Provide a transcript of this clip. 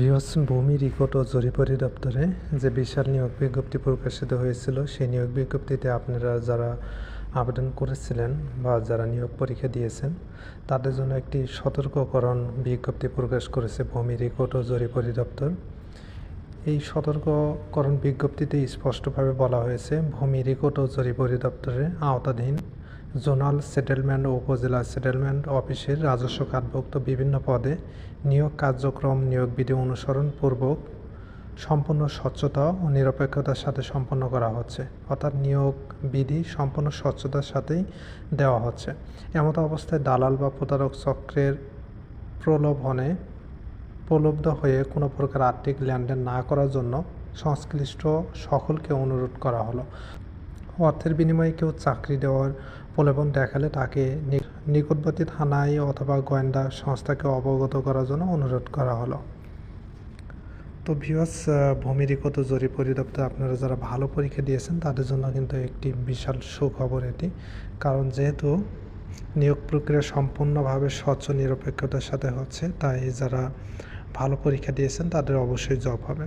বিহস ভূমি রেকর্ড ও জরিপ দপ্তরে যে বিশাল নিয়োগ বিজ্ঞপ্তি প্রকাশিত হয়েছিল, সেই নিয়োগ বিজ্ঞপ্তিতে আপনারা যারা আবেদন করেছিলেন বা যারা নিয়োগ পরীক্ষা দিয়েছেন, তাদের জন্য একটি সতর্ককরণ বিজ্ঞপ্তি প্রকাশ করেছে ভূমি রেকর্ড ও জরিপ দপ্তর এই সতর্ককরণ বিজ্ঞপ্তিতে স্পষ্টভাবে বলা হয়েছে, ভূমি রেকর্ড ও জরিপ অধিদপ্তরের আওতাধীন জোনাল সেটেলমেন্ট ও উপজেলা সেটেলমেন্ট অফিসের রাজস্ব খাতভুক্ত বিভিন্ন পদে নিয়োগ কার্যক্রম নিয়োগ বিধি অনুসরণ পূর্বক সম্পূর্ণ স্বচ্ছতা ও নিরপেক্ষতার সাথে সম্পন্ন করা হচ্ছে। অর্থাৎ নিয়োগ বিধি সম্পূর্ণ স্বচ্ছতার সাথেই দেওয়া হচ্ছে। এমতো অবস্থায় দালাল বা প্রতারক চক্রের প্রলোভনে প্রলুব্ধ হয়ে কোনো প্রকার আর্থিক লেনদেন না করার জন্য সংশ্লিষ্ট সকলকে অনুরোধ করা হলো। অর্থের বিনিময়ে কেউ চাকরি দেওয়ার প্রলোভন দেখালে তাকে নিকটবর্তী থানায় অথবা গোয়েন্দা সংস্থাকে অবগত করার জন্য অনুরোধ করা হলো। তো ভিউয়ার্স ভূমি ও জরিপ পরিদপ্তর আপনারা যারা ভালো পরীক্ষা দিয়েছেন, তাদের জন্য কিন্তু একটি বিশাল সুখবর এটি। কারণ যেহেতু নিয়োগ প্রক্রিয়া সম্পূর্ণভাবে স্বচ্ছ, নিরপেক্ষতার সাথে হচ্ছে, তাই যারা ভালো পরীক্ষা দিয়েছেন, তাদের অবশ্যই জব হবে।